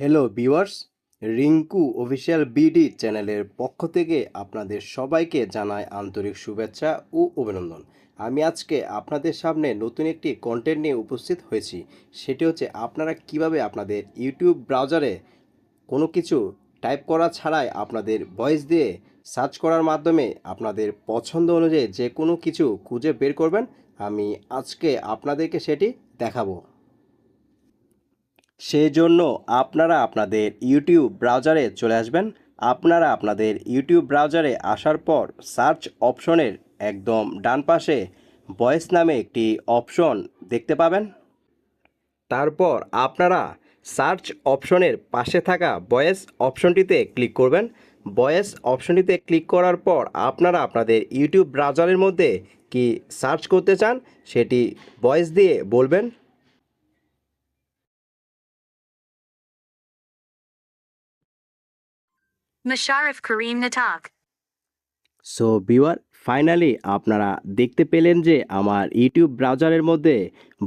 Hello viewers Rinku official BD চ্যানেলের পক্ষ থেকে আপনাদের সবাইকে জানাই আন্তরিক শুভেচ্ছা ও অভিনন্দন। আমি আজকে আপনাদের সামনে নতুন একটি কন্টেন্ট নিয়ে উপস্থিত হয়েছি। সেটি হচ্ছে আপনারা কীভাবে আপনাদের ইউটিউব ব্রাউজারে কোনো কিছু টাইপ করা ছাড়াই আপনাদের ভয়েস দিয়ে সার্চ করার মাধ্যমে আপনাদের পছন্দ অনুযায়ী যে কোনো কিছু খুঁজে বের করবেন। আমি আজকে আপনাদেরকে সেটি দেখাবো। সেই জন্য আপনারা আপনাদের ইউটিউব ব্রাউজারে চলে আসবেন। আপনারা আপনাদের ইউটিউব ব্রাউজারে আসার পর সার্চ অপশনের একদম ডান পাশে ভয়েস নামে একটি অপশন দেখতে পাবেন। তারপর আপনারা সার্চ অপশনের পাশে থাকা ভয়েস অপশনটিতে ক্লিক করবেন। ভয়েস অপশনটিতে ক্লিক করার পর আপনারা আপনাদের ইউটিউব ব্রাউজারের মধ্যে কি সার্চ করতে চান সেটি ভয়েস দিয়ে বলবেন। Musharraf Kareem Natak. So viewer finally আপনারা দেখতে পেলেন যে আমার ইউটিউব ব্রাউজারের মধ্যে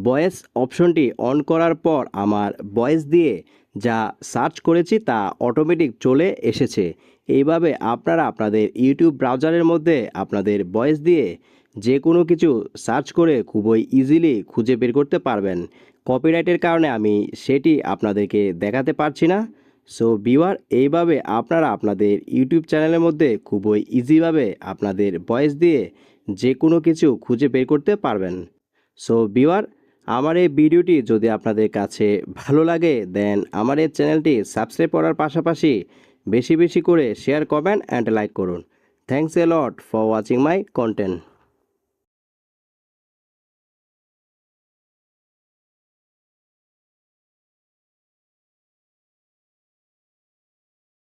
ভয়েস অপশনটি অন করার পর আমার ভয়েস দিয়ে যা সার্চ করেছি তা অটোমেটিক চলে এসেছে। এইভাবে আপনারা আপনাদের ইউটিউব ব্রাউজারের মধ্যে আপনাদের ভয়েস দিয়ে যে কোনো কিছু সার্চ করে খুবই ইজিলি খুঁজে বের করতে পারবেন। কপিরাইটের কারণে আমি সেটি আপনাদেরকে দেখাতে পারছি না। সো ভিউয়ার এইভাবে আপনারা আপনাদের ইউটিউব চ্যানেলের মধ্যে খুবই ইজিভাবে আপনাদের ভয়েস দিয়ে যে কোনো কিছু খুঁজে বের করতে পারবেন। সো ভিউয়ার আমার এই ভিডিওটি যদি আপনাদের কাছে ভালো লাগে দেন আমার এই চ্যানেলটি সাবস্ক্রাইব করার পাশাপাশি বেশি বেশি করে শেয়ার কমেন্ট অ্যান্ড লাইক করুন। Thanks a lot for watching my content